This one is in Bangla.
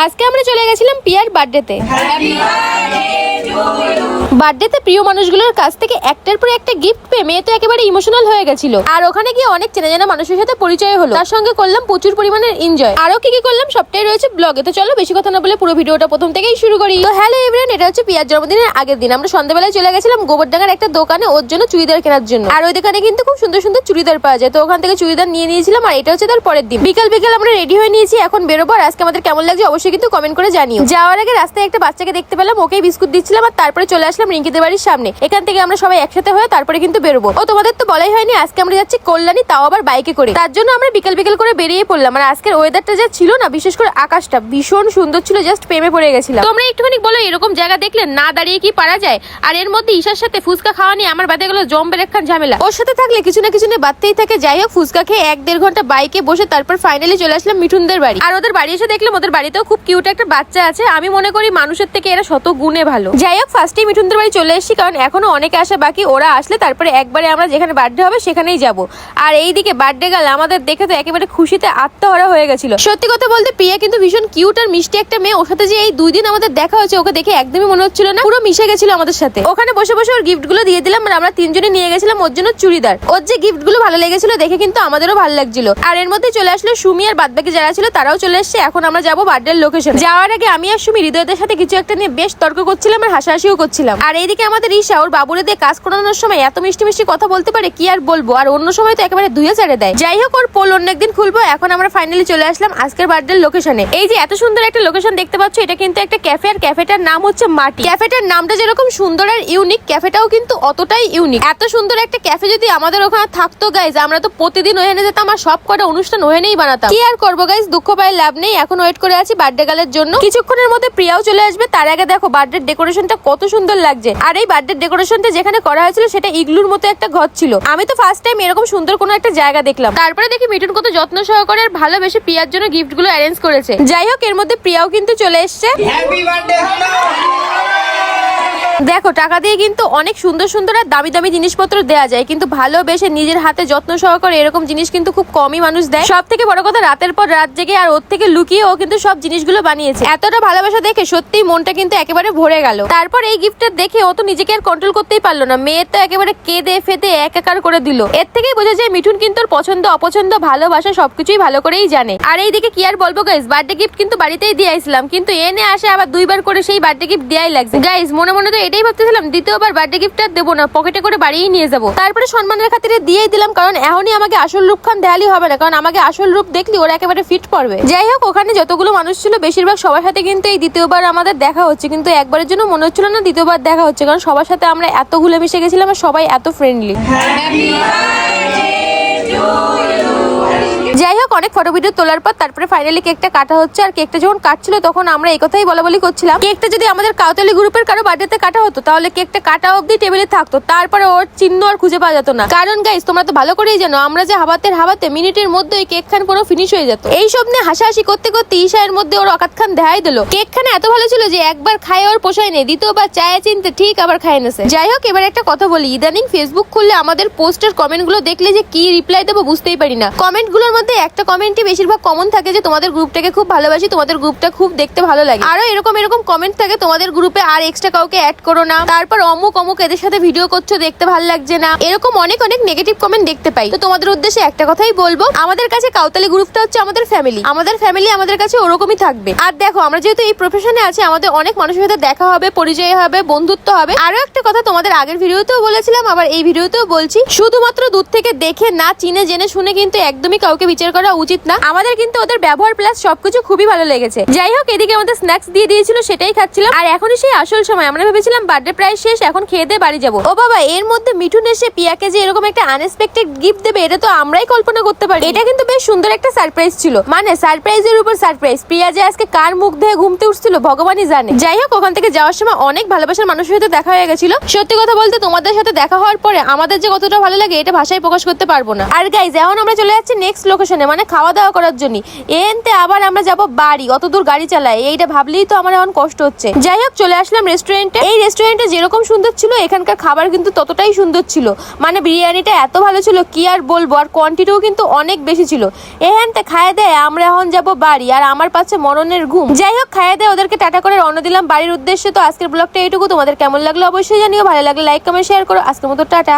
আজকে আমরা চলে গেছিলাম পিয়ার বার্থডেতে। বার্থডেতে প্রিয় মানুষগুলোর কাছ থেকে একটার পর একটা গিফট পেয়ে মেয়ে তো একেবারে ইমোশনাল হয়ে গেছিল। আর ওখানে গিয়ে অনেক চেনা জানা মানুষের সাথে পরিচয় হলো। তার সঙ্গে করলাম প্রচুর পরিমাণের এনজয় আরও কি কি করলাম সবটাই রয়েছে ব্লগে তো চলো বেশি কথা না বলে পুরো ভিডিওটা প্রথম থেকেই শুরু করি। তো হ্যালো এভরিওয়ান এটা হচ্ছে পিয়ার জন্মদিনের আগের দিন। আমরা সন্ধ্যাবেলায় চলে গেছিলাম গোবরডাঙ্গার একটা দোকানে ওর জন্য চুড়িদার কেনার জন্য। আর ওই দোকানে কিন্তু খুব সুন্দর সুন্দর চুড়িদার পাওয়া যায়। তো ওখান থেকে চুড়িদার নিয়ে নিয়েছিলাম আর এটা হচ্ছে তার পরের দিন। বিকাল বিকাল আমরা রেডি হয়ে নিয়েছি। এখন বেরোবো আর আজকে আমাদের কেমন লাগছে অবশ্যই কিন্তু কমেন্ট করে জানিও। যাওয়ার আগে রাস্তায় একটা বাচ্চাকে দেখতে পেলাম। ওকেই বিস্কুট দিচ্ছিলাম আর তারপরে চলে আসলাম রিঙ্কিদের বাড়ির সামনে। এখান থেকে আমরা সবাই একসাথে হয়ে তারপরে কিন্তু বেরোবো। ও, তোমাদের তো বলাই হয়নি, আজকে আমরা যাচ্ছি কল্যাণী, তাও আবার বাইকে করে। তার জন্য আমরা বিকেল বিকেল করে বেরিয়ে পড়লাম। আর আজকের ওয়েদারটা যা ছিল না, বিশেষ করে আকাশটা, ভীষণ সুন্দর ছিল জাস্ট প্রেমে পড়ে গেছিলাম। তোমরা একটুখানি বলো, এরকম জায়গা দেখলে না দাঁড়িয়ে কি পারা যায়? আর এর মধ্যে ঈশার সাথে ফুচকা খাওয়া নিয়ে আমার বাদে গেলো জম্বের একখান ঝামেলা। ওর সাথে থাকলে কিছু না কিছু নিয়ে বাদতেই থাকে। যাই হোক, ফুচকা খেয়ে এক দেড় ঘণ্টা বাইকে বসে তারপর ফাইনালি চলে আসলাম মিঠুনদের বাড়ি। আর ওদের বাড়ি এসে দেখলাম, ওদের বাড়িতেও খুব কিউট একটা বাচ্চা আছে। আমি মনে করি মানুষের থেকে এরা শত গুণে ভালো। যাই হোক ফার্স্টেই মিঠুনদের বাড়ি চলে এসেছি কারণ এখনও অনেকে আসা বাকি, ওরা আসলে তারপরে একবারে আমরা যেখানে বার্থডে হবে সেখানেই যাব। আর এইদিকে বার্থডে গেল আমাদের দেখে তো একেবারে খুশিতে আত্মহারা হয়ে গেছিল। সত্যি কথা বলতে প্রিয়া কিন্তু ভীষণ কিউট আর মিষ্টি একটা মেয়ে, ওর সাথে যে এই দুই দিন আমাদের দেখা হয়েছে, ওকে দেখে একদমই মনে হচ্ছিল না, পুরো মিশে গেছিল আমাদের সাথে। ওখানে বসে বসে ওর গিফটগুলো দিয়ে দিলাম, আর আমরা তিনজনে নিয়ে গেছিলাম ওর জন্য চুড়িদার। ওর যে গিফটগুলো ভালো লেগেছিল দেখে কিন্তু আমাদেরও ভালো লাগছিল। আর এর মধ্যে চলে আসলো সুমি আর বাদবাকি যারা ছিল, তারাও চলে এসছে, এখন আমরা যাব বার্থডে লোকেশন যাওয়ার আগে আমি আর সুমি হৃদয়দের সাথে কিছু একটা নিয়ে বেশ তর্ক করছিলাম আর হাসাহাসিও করছিলাম। আর এইদিকে আমাদের ঈশা, ওর বাবুরে দিয়ে কাজ করানোর সময় এত মিষ্টি মিষ্টি কথা বলতে পারে, কি আর বলব? আর অন্য সময় তো একেবারে ধুয়ে ছেড়ে দেয়। যাই হোক, ওর পোল অন্য একদিন খুলবো, এখন আমরা ফাইনালি চলে আসলাম আজকের বার্থডে লোকেশনে এই যে এত সুন্দর একটা লোকেশন দেখতে পাচ্ছ, এটা কিন্তু একটা ক্যাফে আর ক্যাফেটার নাম হচ্ছে মাটি। ক্যাফেটার নামটা যেরকম সুন্দর আর ইউনিক ক্যাফেটাও কিন্তু অতটাই ইউনিক এত সুন্দর একটা ক্যাফে যদি আমাদের ওখানে থাকতো গাইজ আমরা তো প্রতিদিন ওখানে যেতাম আর সব কটা অনুষ্ঠান ওখানেই বানাতাম। কি আর করব গাইজ দুঃখ পায় লাভ নেই, এখন ওয়েট করে আছি বার্থডে গালের জন্য। কিছুক্ষণের মধ্যে প্রিয়াও চলে আসবে, তার আগে দেখো বার্থডে ডেকোরেশনটা কত সুন্দর লাগছে। আর এই বার্থডে ডেকোরেশনটা যেখানে করা হয়েছিল সেটা ইগলুর মতো একটা ঘর ছিল। আমি তো ফার্স্ট টাইম এরকম সুন্দর কোনো একটা জায়গা দেখলাম। তারপরে দেখি মিঠুন কত যত্ন সহকারে ভালোবেসে প্রিয়ার জন্য গিফটগুলো অ্যারেঞ্জ করেছে। যাই হোক, এর মধ্যে প্রিয়াও কিন্তু চলে এসছে। হ্যাপি বার্থডে দেখো, টাকা দিয়ে কিন্তু অনেক সুন্দর সুন্দর আর দামি দামি জিনিসপত্র দেওয়া যায়, কিন্তু ভালোবেসে নিজের হাতে যত্ন সহকারে এরকম জিনিস কিন্তু খুব কমই মানুষ দেয়। সব থেকে বড় কথা, রাতের পর রাত জেগে আর ওর থেকে লুকিয়ে ও কিন্তু সব জিনিসগুলো বানিয়েছে। এতটা ভালোবাসা দেখে সত্যি মনটা কিন্তু একেবারে ভরে গেল। তারপর এই গিফটটা দেখে ও তো নিজেকে আর কন্ট্রোল করতেই পারল না। মেয়ের তো একেবারে কেঁদে ফেদে একাকার করে দিল। এর থেকেই বোঝা যায়, মিঠুন কিন্তু ওর পছন্দ, অপছন্দ, ভালোবাসা সবকিছুই ভালো করেই জানে। আর এইদিকে কি আর বলব গাইজ বার্থডে গিফট কিন্তু বাড়িতেই দিয়ে আইছিলাম কিন্তু এনে আসে আবার দুইবার করে সেই বার্থডে গিফট দেয়াই লাগছে। গাইজ মনে মনে তো এটাই ভাবতেছিলাম, দ্বিতীয়বার বার্থডে গিফট আর দেবো না পকেটে করে বাড়িয়েই নিয়ে যাব। তারপরে সম্মানের খাতিরে দিয়েই দিলাম, কারণ এখনই আমাকে আসল রূপ খান দেয়ালি হবে না, কারণ আমাকে আসল রূপ দেখলি ওরা একেবারে ফিট পড়বে। যাই হোক, ওখানে যতগুলো মানুষ ছিল, বেশিরভাগ সবার সাথে কিন্তু এই দ্বিতীয়বার আমাদের দেখা হচ্ছে, কিন্তু একবারের জন্য মনে হচ্ছিল না দ্বিতীয়বার দেখা হচ্ছে, কারণ সবার সাথে আমরা এত মিশে গেছিলাম আর সবাই এত ফ্রেন্ডলি অনেক ফটো ভিডিও তোলার পর তারপরে ফাইনালি কেকটা কাটা হচ্ছে আর কেকটা যখন কাটছিল তখন আমরা এই কথাই বলা বলি করছিলাম। কেকটা যদি আমাদের কাউতালি গ্রুপের কারও বার্থডেতে কাটা হতো, তাহলে কেকটা কাটা অবধি টেবিলে থাকতো। তারপরে ওর চিহ্ন আর খুঁজে পাওয়া যেত না। কারণ গাইস তোমরা তো ভালো করেই জানো, আমরা যে হাবাতের হাবাতে মিনিটের মধ্যে ওই কেক খান পুরো ফিনিশ হয়ে যেত। এই সব নিয়ে হাসাহাসি করতে করতে ঈশায়ের মধ্যে ওর অকাত খান দেখাই দিল। কেক খানে এত ভালো ছিল যে একবার খায় ওর পোষায় নেই, দ্বিতীয়বার চায়ে চিনতে ঠিক আবার খায় নেছে যাই হোক, এবার একটা কথা বলি, ইদানিং ফেসবুক খুললে আমাদের পোস্টের কমেন্টগুলো দেখলে যে কি রিপ্লাই দেবো বুঝতেই পারি না। কমেন্টগুলোর মধ্যে একটা কমেন্টই বেশিরভাগ কমন থাকে যে তোমাদের গ্রুপটাকে খুব ভালোবাসি, তোমাদের গ্রুপটা খুব দেখতে ভালো লাগে। আরও এরকম এরকম কমেন্ট থাকে, তোমাদের গ্রুপে আর এক্সট্রা কাউকে অ্যাড করো না। তারপর অমুক অমুক এদের সাথে ভিডিও করছ, দেখতে ভালো লাগছে না। এরকম অনেক অনেক নেগেটিভ কমেন্ট দেখতে পাই। তো তোমাদের উদ্দেশ্যে একটা কথাই বলব, আমাদের কাছে কাউতালি গ্রুপটা হচ্ছে আমাদের ফ্যামিলি আমাদের ফ্যামিলি আমাদের কাছে ওরকমই থাকবে। আর দেখো, আমরা যেহেতু এই প্রফেশনে আছি, আমাদের অনেক মানুষের সাথে দেখা হবে, পরিচয় হবে, বন্ধুত্ব হবে। আরও একটা কথা তোমাদের আগের ভিডিওতেও বলেছিলাম, আবার এই ভিডিওতেও বলছি, শুধুমাত্র দূর থেকে দেখে না, চিনে, জেনে, শুনে কিন্তু একদমই কাউকে বিচার করা উচিত না। আমাদের কিন্তু ওদের ব্যবহার প্লাস সবকিছু খুবই ভালো লেগেছে। যাই হোক, এদিকে আমাদের স্ন্যাক্স দিয়ে দিয়েছিল, সেটাই খাচ্ছিলাম। আর এখনই সেই আসল সময়। আমরা ভেবেছিলাম বার্থডে প্রায় শেষ, এখন খেয়ে দিয়ে বাড়ি যাব। ও বাবা, এর মধ্যে মিঠুন এসে পিয়াকে যে এরকম একটা আনএক্সপেক্টেড গিফট দেবে, এটা তো আমরাই কল্পনা করতে পারি। এটা কিন্তু বেশ সুন্দর একটা সারপ্রাইজ ছিল। মানে সারপ্রাইজের উপর সারপ্রাইজ প্রিয়া যে আজকে কার মুখ দিয়ে ঘুমতে উঠছিল, ভগবানই জানে। যাই হোক, ওখান থেকে যাওয়ার সময় অনেক ভালোবাসার মানুষের সাথে দেখা হয়ে গেছিল। সত্যি কথা বলতে, তোমাদের সাথে দেখা হওয়ার পরে আমাদের যে কতটা ভালো লাগে, এটা ভাষায় প্রকাশ করতে পারব না। আর গাইজ এখন আমরা চলে যাচ্ছি নেক্সট লোকেশনে মানে খাওয়া দাওয়া করার জন্য এনতে আবার আমরা যাব বাড়ি, অত দূর গাড়ি চালাই এইটা ভাবলেই তো আমার এখন কষ্ট হচ্ছে। যাই হোক, চলে আসলাম রেস্টুরেন্টে এই রেস্টুরেন্টে যেরকম সুন্দর ছিল, এখানকার খাবার কিন্তু ততটাই সুন্দর ছিল। মানে বিরিয়ানিটা এত ভালো ছিল কি আর বলব, আর কোয়ান্টিটিও কিন্তু অনেক বেশি ছিল। এখানতে খায় দেয়, আমরা এখন যাব বাড়ি, আর আমার পাচ্ছে মরণের ঘুম। যাই হোক, খায় দেয়, ওদেরকে টাটা করে রওনা দিলাম বাড়ির উদ্দেশ্যে। তো আজকের ব্লগটা এইটুকু। তোমাদের কেমন লাগল অবশ্যই জানিও। ভালো লাগলে লাইক কমেন্ট শেয়ার করো। আজকের মতো টাটা।